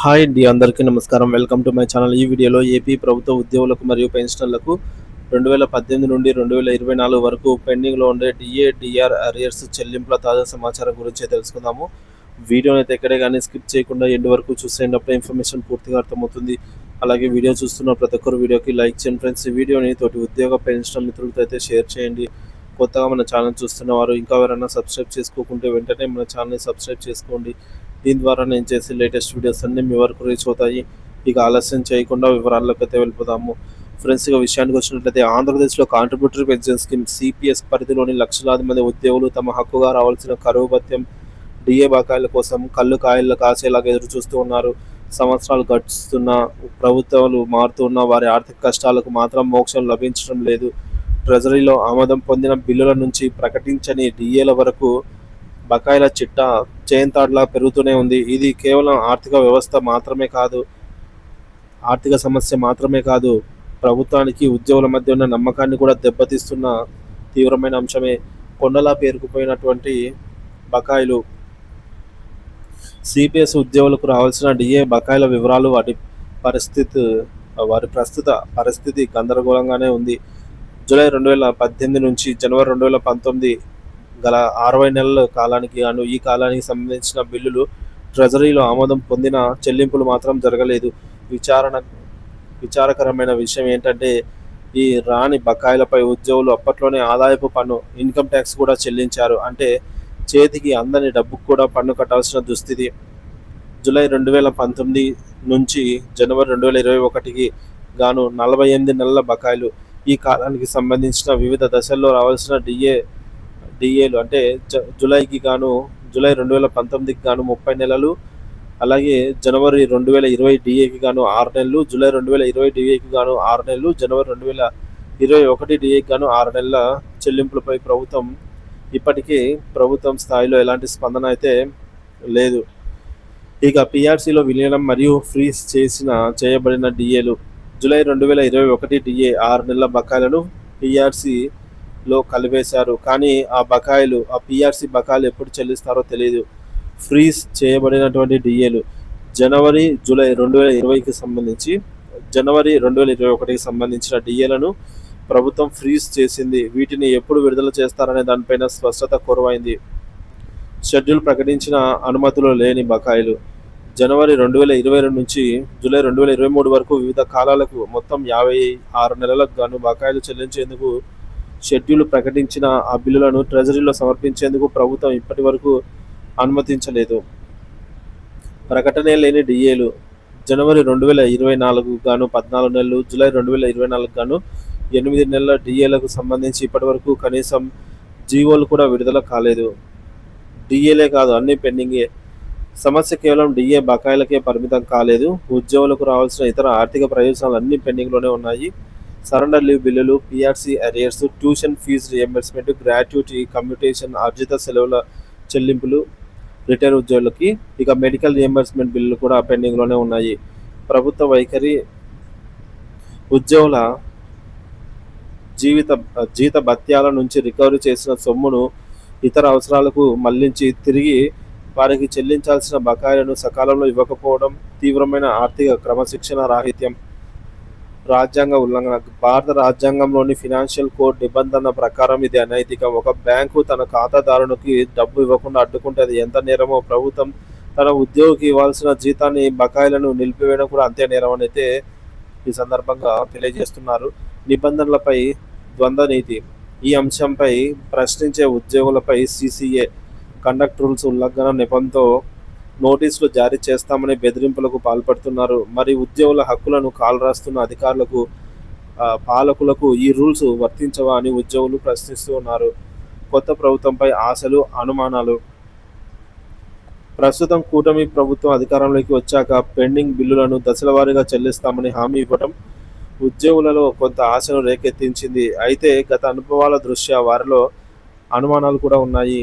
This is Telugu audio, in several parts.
హాయ్ అండి అందరికీ నమస్కారం. Welcome to my channel. ఈ వీడియోలో ఏపీ ప్రభుత్వ ఉద్యోగులకు మరియు పెన్షనర్లకు రెండు వేల పద్దెనిమిది నుండి రెండు వేల ఇరవై నాలుగు వరకు పెండింగ్లో ఉండే డిఏ డిఆర్ అరియర్స్ చెల్లింపుల తాజా సమాచారం గురించి తెలుసుకుందాము. వీడియోని అయితే ఎక్కడే కానీ స్కిప్ చేయకుండా ఎండ్ వరకు చూసేటప్పుడు ఇన్ఫర్మేషన్ పూర్తిగా అర్థమవుతుంది. అలాగే వీడియో చూస్తున్న ప్రతి ఒక్కరు వీడియోకి లైక్ చేయండి. ఫ్రెండ్స్ ఈ వీడియోని తోటి ఉద్యోగ పెన్షన్ మిత్రులతో అయితే షేర్ చేయండి. కొత్తగా మన ఛానల్ చూస్తున్న వారు ఇంకా ఎవరైనా సబ్స్క్రైబ్ చేసుకోకుంటే వెంటనే మన ఛానల్ని సబ్స్క్రైబ్ చేసుకోండి. దీని ద్వారా నేను చేసే లేటెస్ట్ వీడియోస్ అన్నీ మీ వరకు రీచ్ అవుతాయి. ఇక ఆలస్యం చేయకుండా వివరాల్లోకి అయితే వెళ్ళిపోదాము. ఫ్రెండ్స్ ఇక విషయానికి వచ్చినట్లయితే ఆంధ్రప్రదేశ్లో కాంట్రిబ్యూటరీ పెన్షన్ స్కీమ్ సిపిఎస్ పరిధిలోని లక్షలాది మంది ఉద్యోగులు తమ హక్కుగా రావాల్సిన కరువు భత్యం డిఏ బకాయిల కోసం కళ్ళు కాయలు కాసేలాగా ఎదురు చూస్తూ ఉన్నారు. సంవత్సరాలు గడుస్తున్న ప్రభుత్వాలు మారుతున్న వారి ఆర్థిక కష్టాలకు మాత్రం మోక్షం లభించడం లేదు. ట్రెజరీలో ఆమోదం పొందిన బిల్లుల నుంచి ప్రకటించని డిఏల వరకు బకాయిల చిట్టా చేయంతాడ్లా పెరుగుతూనే ఉంది. ఇది కేవలం ఆర్థిక వ్యవస్థ మాత్రమే కాదు ఆర్థిక సమస్య మాత్రమే కాదు ప్రభుత్వానికి ఉద్యోగుల మధ్య ఉన్న నమ్మకాన్ని కూడా దెబ్బతీస్తున్న తీవ్రమైన అంశమే. కొండలా పేరుకుపోయినటువంటి బకాయిలు సిపిఎస్ ఉద్యోగులకు రావాల్సిన డిఏ బకాయిల వివరాలు వాటి పరిస్థితి వారి ప్రస్తుత పరిస్థితి గందరగోళంగానే ఉంది. జూలై రెండు వేల పద్దెనిమిది నుంచి జనవరి రెండు వేల పంతొమ్మిది గల అరవై నెలల కాలానికి గాను ఈ కాలానికి సంబంధించిన బిల్లులు ట్రెజరీలో ఆమోదం పొందిన చెల్లింపులు మాత్రం జరగలేదు. విచారణ విచారకరమైన విషయం ఏంటంటే ఈ రాని బకాయిలపై ఉద్యోగులు అప్పట్లోనే ఆదాయపు పన్ను ఇన్కమ్ ట్యాక్స్ కూడా చెల్లించారు. అంటే చేతికి అందని డబ్బుకు కూడా పన్ను కట్టాల్సిన దుస్థితి. జూలై రెండు వేల పంతొమ్మిది నుంచి జనవరి రెండు వేల ఇరవై ఒకటికి గాను నలభై ఎనిమిది నెలల బకాయిలు ఈ కాలానికి సంబంధించిన వివిధ దశల్లో రావాల్సిన డిఏ డిఏలు అంటే జ జూలైకి గాను జూలై రెండు వేల పంతొమ్మిదికి గాను ముప్పై నెలలు అలాగే జనవరి రెండు వేల ఇరవై డిఏకి గాను ఆరు నెలలు జూలై రెండు వేల ఇరవై డిఏకి గాను ఆరు నెలలు జనవరి రెండు వేల ఇరవై ఒకటి డిఏకి గాను ఆరు నెలల చెల్లింపులపై ప్రభుత్వం ఇప్పటికీ ప్రభుత్వం స్థాయిలో ఎలాంటి స్పందన అయితే లేదు. ఇక పిఆర్సీలో విలీనం మరియు ఫ్రీజ్ చేసిన చేయబడిన డిఏలు జూలై రెండు వేల ఇరవై ఒకటి డిఏ ఆరు నెలల బకాయిలను లో కలిపేశారు. కానీ ఆ బకాయిలు ఆ పిఆర్సీ బకాయిలు ఎప్పుడు చెల్లిస్తారో తెలియదు ఫ్రీజ్ చేయబడినటువంటి డిఏలు జనవరి జూలై రెండు వేల ఇరవైకి సంబంధించి జనవరి రెండు వేల ఇరవై ఒకటికి సంబంధించిన డిఏలను ప్రభుత్వం ఫ్రీజ్ చేసింది. వీటిని ఎప్పుడు విడుదల చేస్తారనే దానిపైన స్పష్టత కొరవైంది. షెడ్యూల్ ప్రకటించిన అనుమతులు లేని బకాయిలు. జనవరి రెండు వేల ఇరవై రెండు నుంచి జూలై రెండు వేల ఇరవై మూడు వరకు వివిధ కాలాలకు మొత్తం యాభై ఆరు నెలలకు గాను బకాయిలు చెల్లించేందుకు షెడ్యూల్ ప్రకటించిన ఆ బిల్లులను ట్రెజరీలో సమర్పించేందుకు ప్రభుత్వం ఇప్పటి వరకు అనుమతించలేదు. ప్రకటనే లేని డిఏలు జనవరి రెండు వేల ఇరవై నాలుగు గాను పద్నాలుగు నెలలు జూలై రెండు వేల ఇరవై నాలుగు గాను ఎనిమిది నెలల డిఏలకు సంబంధించి ఇప్పటివరకు కనీసం జీవోలు కూడా విడుదల కాలేదు. డిఏలే కాదు అన్ని పెండింగే. సమస్య కేవలం డిఏ బకాయిలకే పరిమితం కాలేదు. ఉద్యోగులకు రావాల్సిన ఇతర ఆర్థిక ప్రయోజనాలు అన్ని పెండింగ్లోనే ఉన్నాయి. సరెండర్ లీవ్ బిల్లులు PRC arrears tuition fees reimbursement gratuity commutation అర్జిత సెలవుల చెల్లింపులు రిటైర్ ఉద్యోగులకి ఇక మెడికల్ రియంబర్స్మెంట్ బిల్లులు కూడా పెండింగ్లోనే ఉన్నాయి. ప్రభుత్వ వైఖరి ఉద్యోగుల జీవిత జీత భత్యాల నుంచి రికవరీ చేసిన సొమ్మును ఇతర అవసరాలకు మళ్ళించి తిరిగి వారికి చెల్లించాల్సిన బకాయిలను సకాలంలో ఇవ్వకపోవడం తీవ్రమైన ఆర్థిక క్రమశిక్షణ రాహిత్యం. రాజ్యాంగ ఉల్లంఘన. భారత రాజ్యాంగంలోని ఫినాన్షియల్ కోడ్ నిబంధన ప్రకారం ఇది అనైతికం. ఒక బ్యాంకు తన ఖాతాదారునికి డబ్బు ఇవ్వకుండా అడ్డుకుంటే అది ఎంత నేరమో ప్రభుత్వం తన ఉద్యోగికి ఇవ్వాల్సిన జీతాన్ని బకాయిలను నిలిపివేయడం కూడా అంతే నేరం అని అయితే ఈ సందర్భంగా తెలియజేస్తున్నారు. నిబంధనలపై ద్వంద్వ నీతి ఈ అంశంపై ప్రశ్నించే ఉద్యోగులపై సీసీఏ కండక్ట్ రూల్స్ ఉల్లంఘన నిపంతో నోటీసులు జారీ చేస్తామని బెదిరింపులకు పాల్పడుతున్నారు. మరి ఉద్యోగుల హక్కులను కాలరాస్తున్న అధికారులకు పాలకులకు ఈ రూల్స్ వర్తించవా అని ఉద్యోగులు ప్రశ్నిస్తూ ఉన్నారు. కొత్త ప్రభుత్వంపై ఆశలు అనుమానాలు. ప్రస్తుతం కూటమి ప్రభుత్వం అధికారంలోకి వచ్చాక పెండింగ్ బిల్లులను దశలవారీగా చెల్లిస్తామని హామీ ఇవ్వడం ఉద్యోగులలో కొంత ఆశను రేకెత్తించింది. అయితే గత అనుభవాల దృష్ట్యా వారిలో అనుమానాలు కూడా ఉన్నాయి.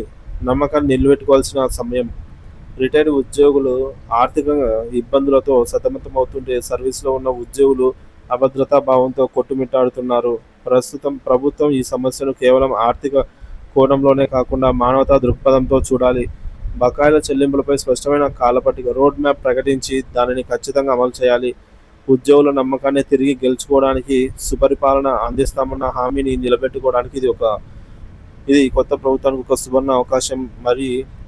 నమ్మకాన్ని నిలబెట్టుకోవాల్సిన సమయం రిటైర్డ్ ఉద్యోగులు ఆర్థికంగా ఇబ్బందులతో సతమతమవుతుంటే సర్వీస్లో ఉన్న ఉద్యోగులు అభద్రతా భావంతో కొట్టుమిట్టాడుతున్నారు. ప్రస్తుతం ప్రభుత్వం ఈ సమస్యను కేవలం ఆర్థిక కోణంలోనే కాకుండా మానవతా దృక్పథంతో చూడాలి. బకాయిల చెల్లింపులపై స్పష్టమైన కాలపట్టిక రోడ్ మ్యాప్ ప్రకటించి దానిని ఖచ్చితంగా అమలు చేయాలి. ఉద్యోగుల నమ్మకాన్ని తిరిగి గెలుచుకోవడానికి సుపరిపాలన అందిస్తామన్న హామీని నిలబెట్టుకోవడానికి ఇది ఒక ఇది కొత్త ప్రభుత్వానికి ఒక సువర్ణ అవకాశం. మరి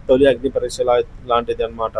తొలి అగ్ని పరీక్ష లాంటిది అనమాట